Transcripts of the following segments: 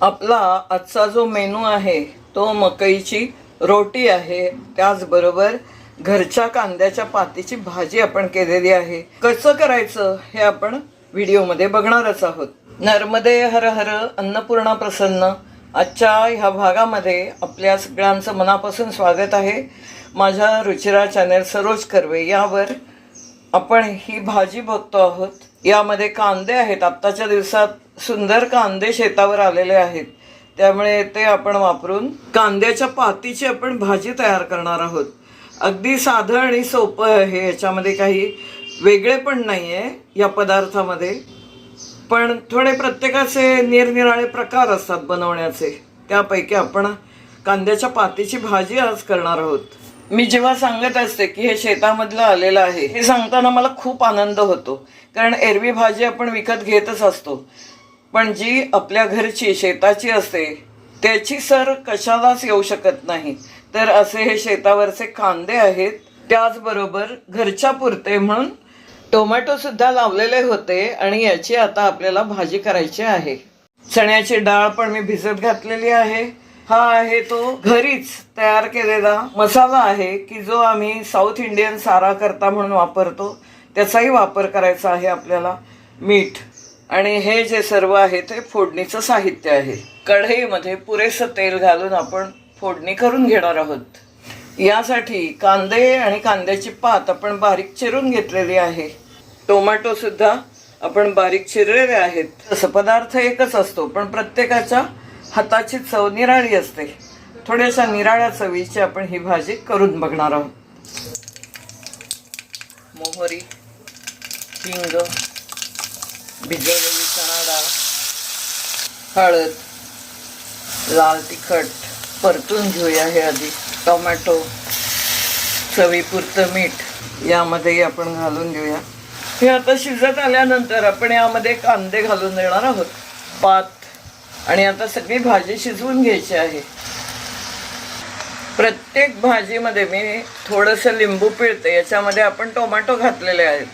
आपला आजचा जो मेनू आहे तो मकईची रोटी आहे. त्याचबरोबर घरच्या कांद्याच्या पातीची भाजी आपण केलेली आहे. कसं करायचं हे आपण व्हिडिओमध्ये बघणारच आहोत. नर्मदे हर हर अन्नपूर्णा प्रसन्न. आजच्या ह्या भागामध्ये आपल्या सगळ्यांचं मनापासून स्वागत आहे. माझ्या रुचिरा चॅनल सरोज कर्वे यावर आपण ही भाजी बघतो आहोत. यामध्ये कांदे आहेत. आत्ताच्या दिवसात सुंदर कांदे शेतावर आलेले आहेत. त्यामुळे ते आपण वापरून कांद्याच्या पातीची आपण भाजी तयार करणार आहोत. अगदी साधं आणि सोपं आहे याच्यामध्ये काही वेगळे पण नाही आहे या पदार्थामध्ये. पण थोडे प्रत्येकाचे निरनिराळे प्रकार असतात बनवण्याचे. त्यापैकी आपण कांद्याच्या पातीची भाजी आज करणार आहोत. मी जेव्हा सांगत असते की हे शेतामधलं आलेलं आहे हे सांगताना मला खूप आनंद होतो. कारण एरवी भाजी आपण विकत घेतच असतो. पण जी आपल्या घरची शेताची असते त्याची सर कशालाच येऊ शकत नाही. तर असे हे शेतावरचे कांदे आहेत त्याचबरोबर घरच्या पुरते म्हणून टोमॅटो सुद्धा लावलेले होते आणि याची आता आपल्याला भाजी करायची आहे. चण्याची डाळ पण मी भिजत घातलेली आहे. हा आहे तो घरीच तयार केलेला मसाला आहे की जो आम्ही साऊथ इंडियन सारा करता म्हणून वापरतो. त्याचाही वापर करायचा आहे आपल्याला मीठ. आणि हे जे सर्व आहे ते फोडणीचं साहित्य आहे. कढईमध्ये पुरेसं तेल घालून आपण फोडणी करून घेणार आहोत. यासाठी कांदे आणि कांद्याची पात आपण बारीक चिरून घेतलेली आहे. टोमॅटो सुद्धा आपण बारीक चिरलेले आहेत. तसं पदार्थ एकच असतो पण प्रत्येकाच्या हाताची चव निराळी असते. थोड्याशा निराळ्या चवीची आपण ही भाजी करून बघणार आहोत. मोहरी हिंग भिजवलेली चणा डाळ हळद लाल तिखट परतून घेऊया हे आधी. टोमॅटो चवीपुरतं मीठ यामध्येही आपण घालून घेऊया. हे आता शिजत आल्यानंतर आपण यामध्ये कांदे घालून देणार आहोत. पात. आणि आता सगळी भाजी शिजवून घ्यायची आहे. प्रत्येक भाजीमध्ये मी थोडंसं लिंबू पिळते याच्यामध्ये आपण टोमॅटो घातलेले आहेत.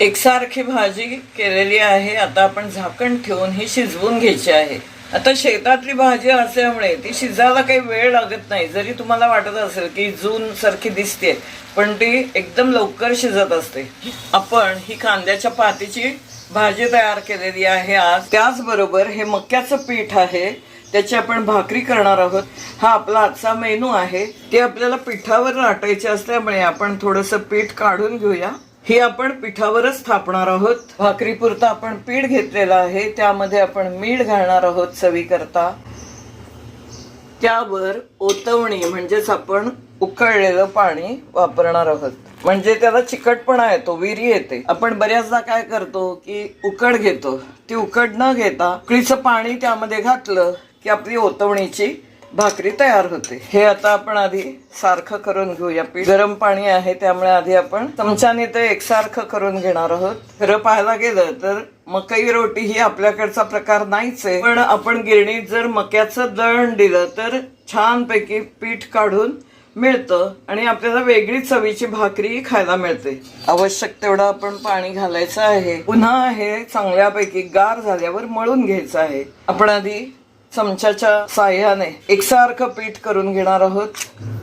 एकसारखी भाजी केलेली आहे. आता आपण झाकण ठेवून ही शिजवून घ्यायची आहे. आता शेतातली भाजी असल्यामुळे ती शिजायला काही वेळ लागत नाही. जरी तुम्हाला वाटत असेल की जून सारखी दिसते पण ती एकदम लवकर शिजत असते. आपण ही कांद्याच्या पातीची भाजी तयार केलेली आहे आज. त्याचबरोबर हे मक्याचं पीठ आहे. त्याची आपण भाकरी करणार आहोत. हा आपला आजचा मेनू आहे. ते आपल्याला पिठावर लाटायचे असल्यामुळे आपण थोडंसं पीठ काढून घेऊया. ही आपण पिठावरच थापणार आहोत. भाकरीपुरतं आपण पीठ घेतलेलं आहे. त्यामध्ये आपण मीठ घालणार आहोत चवीकरता. त्यावर ओतवणी म्हणजेच आपण उकळलेलं पाणी वापरणार आहोत. म्हणजे त्याला चिकटपणा येतो विरी येते. आपण बऱ्याचदा काय करतो की उकड घेतो. ती उकड न घेता उकळीचं पाणी त्यामध्ये घातलं की आपली ओतवणीची भाकरी तयार होते. हे आता आपण आधी सारखं करून घेऊया. पीठ गरम पाणी आहे त्यामुळे आधी आपण चमच्याने ते एकसारखं करून घेणार आहोत. खरं पाहायला गेलं तर मकई रोटी ही आपल्याकडचा प्रकार नाहीच आहे. पण आपण गिरणीत जर मक्याचं दळण दिलं तर छानपैकी पीठ काढून मिळतं आणि आपल्याला वेगळी चवीची भाकरी खायला मिळते. आवश्यक तेवढं आपण पाणी घालायचं आहे. पुन्हा हे चांगल्यापैकी गार झाल्यावर मळून घ्यायचं आहे. आपण आधी चमच्याच्या साह्याने एकसारखं पीठ करून घेणार आहोत.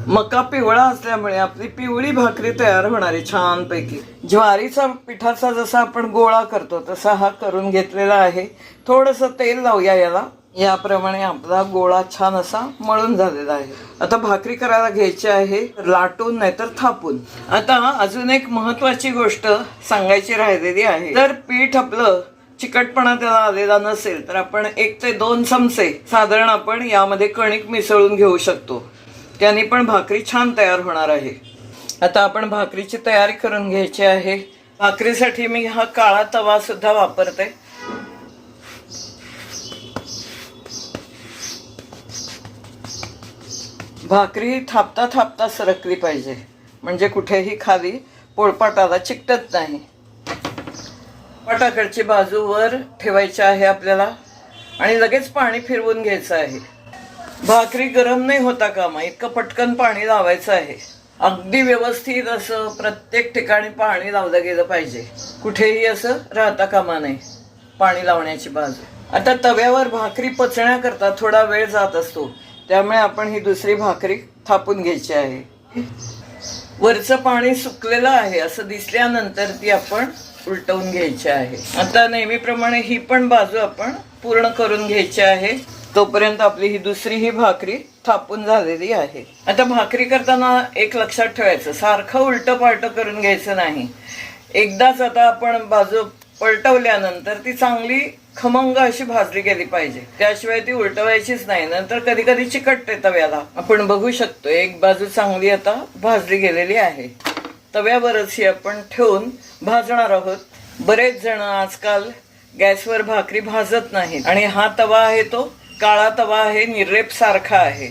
मका पिवळा असल्यामुळे आपली पिवळी भाकरी तयार होणार आहे छानपैकी. ज्वारीचा पिठाचा जसा आपण गोळा करतो तसा हा करून घेतलेला आहे. थोडंसं तेल लावूया याला. याप्रमाणे आपला गोळा छान असा मळून झालेला आहे. आता भाकरी करायला घ्यायची आहे लाटून नाहीतर थापून. आता अजून एक महत्वाची गोष्ट सांगायची राहिलेली आहे. तर पीठ आपलं चिकटपणा त्याला आलेला नसेल तर आपण एक ते दोन चमचे साधारण आपण यामध्ये कणिक मिसळून घेऊ शकतो. त्याने पण भाकरी छान तयार होणार आहे. आता आपण भाकरीची तयारी करून घ्यायची आहे. भाकरीसाठी मी हा काळा तवा सुद्धा वापरते. भाकरी थापता थापता सरकली पाहिजे. म्हणजे कुठेही खाली पोळपाटाला चिकटत नाही. पाटाकडची बाजू वर ठेवायची आहे आपल्याला आणि लगेच पाणी फिरवून घ्यायचं आहे. भाकरी गरम नाही होता कामा इतकं पटकन पाणी लावायचं आहे. अगदी व्यवस्थित असं प्रत्येक ठिकाणी पाणी लावलं गेलं पाहिजे. कुठेही असं राहता कामा नाही पाणी लावण्याची बाजू. आता तव्यावर भाकरी पचण्याकरता थोडा वेळ जात असतो त्यामुळे आपण ही दुसरी भाकरी थापून घ्यायची आहे. वरचं पाणी सुकलेलं आहे असं दिसल्यानंतर ती आपण उलटवून घ्यायची आहे. आता नेहमीप्रमाणे ही पण बाजू आपण पूर्ण करून घ्यायची आहे. तोपर्यंत आपली ही दुसरी ही भाकरी थापून झालेली आहे. आता भाकरी करताना एक लक्षात ठेवायचं. सारखं उलट पालट करून घ्यायचं नाही. एकदाच आता आपण बाजू पलटवल्यानंतर ती चांगली खमंग अशी भाजली गेली पाहिजे. त्याशिवाय ती उलटवायचीच नाही. नंतर कधी कधी चिकटते तव्याला आपण बघू शकतो एक बाजू चांगली आता भाजली गेलेली आहे. तव्यावरच ही आपण ठेवून भाजणार आहोत. बरेच जण आजकाल गॅसवर भाकरी भाजत नाहीत. आणि हा तवा आहे तो काळा तवा आहे निर्रेप सारखा आहे.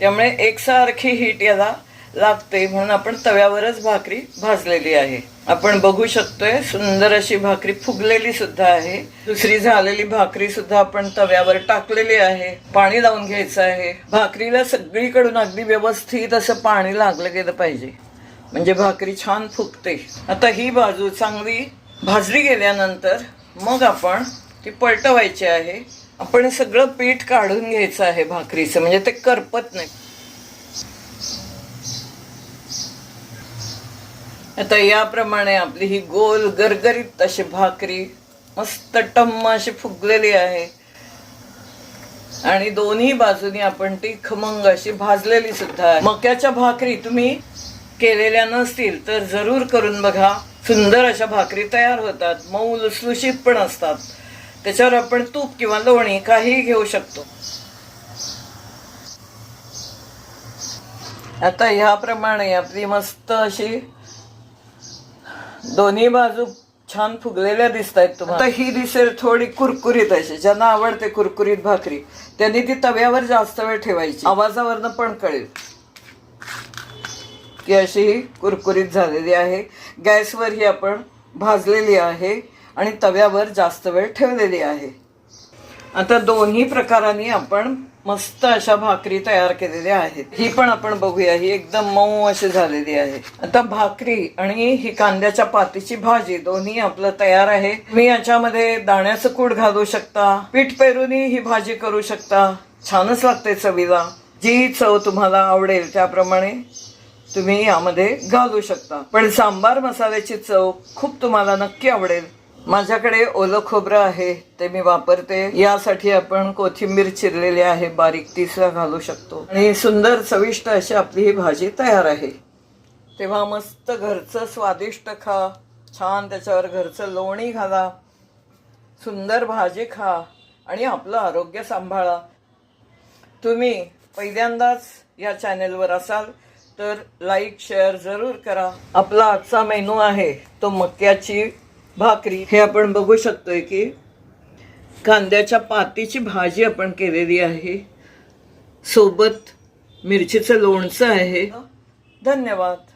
त्यामुळे एकसारखी हीट याला लागते म्हणून आपण तव्यावरच भाकरी भाजलेली आहे. आपण बघू शकतोय सुंदर अशी भाकरी फुगलेली सुद्धा आहे. दुसरी झालेली भाकरी सुद्धा आपण तव्यावर टाकलेली आहे. पाणी लावून घ्यायचं आहे. भाकरीला सगळीकडून अगदी व्यवस्थित असं पाणी लागलं गेलं पाहिजे. म्हणजे भाकरी छान फुगते. आता ही बाजू चांगली भाजली गेल्यानंतर मग आपण ती पलटवायची आहे. आपण सगळं पीठ काढून घ्यायचं आहे भाकरीचं म्हणजे ते करपत नाही. आता याप्रमाणे आपली ही गोल गरगरीत अशी भाकरी मस्त टम्म अशी फुगलेली आहे. आणि दोन्ही बाजूनी आपण ती खमंग अशी भाजलेली सुद्धा आहे. मक्याच्या भाकरी तुम्ही केलेल्या नसतील तर जरूर करून बघा. सुंदर अशा भाकरी तयार होतात. मऊ लुसलुशीत पण असतात. त्याच्यावर आपण तूप किंवा लोणी काहीही घेऊ शकतो. आता ह्याप्रमाणे आपली मस्त अशी दोन्ही बाजू छान फुगलेल्या दिसत आहेत तुम्हाला आता ही दिसेल थोडी कुरकुरीत अशी. ज्यांना आवडते कुरकुरीत भाकरी त्यांनी ती तव्यावर जास्त वेळ ठेवायची. आवाजावरनं पण कळेल. की अशी ही कुरकुरीत झालेली आहे. गॅसवर ही आपण भाजलेली आहे आणि तव्यावर जास्त वेळ ठेवलेली आहे. आता दोन्ही प्रकारांनी आपण मस्त अशा भाकरी तयार केलेल्या आहेत. ही पण आपण बघूया. ही एकदम मऊ अशी झालेली आहे. आता भाकरी आणि ही कांद्याच्या पातीची भाजी दोन्ही आपलं तयार आहे. तुम्ही याच्यामध्ये दाण्याचं कूट घालू शकता. पीठ पेरूनही ही भाजी करू शकता. छानच लागते चवीला. जी चव तुम्हाला आवडेल त्याप्रमाणे तुम्ही यामध्ये घालू शकता. पण सांबार मसाल्याची चव खूप तुम्हाला नक्की आवडेल. माझ्याकडे ओलं खोबरं आहे ते मी वापरते. यासाठी आपण कोथिंबीर चिरलेली आहे बारीक तिसरा घालू शकतो. आणि सुंदर चविष्ट अशी आपली ही भाजी तयार आहे. तेव्हा मस्त घरचं स्वादिष्ट खा. छान त्याच्यावर घरचं लोणी घाला. सुंदर भाजी खा आणि आपलं आरोग्य सांभाळा. तुम्ही पहिल्यांदाच या चॅनेलवर असाल तर लाईक शेअर जरूर करा. आपला आजचा मेनू आहे तो मक्याची भाकरी. हे आपण बघू शकतोय की कांद्याच्या पातीची भाजी आपण केलेली आहे. सोबत मिरचीचं लोणचं आहे. धन्यवाद.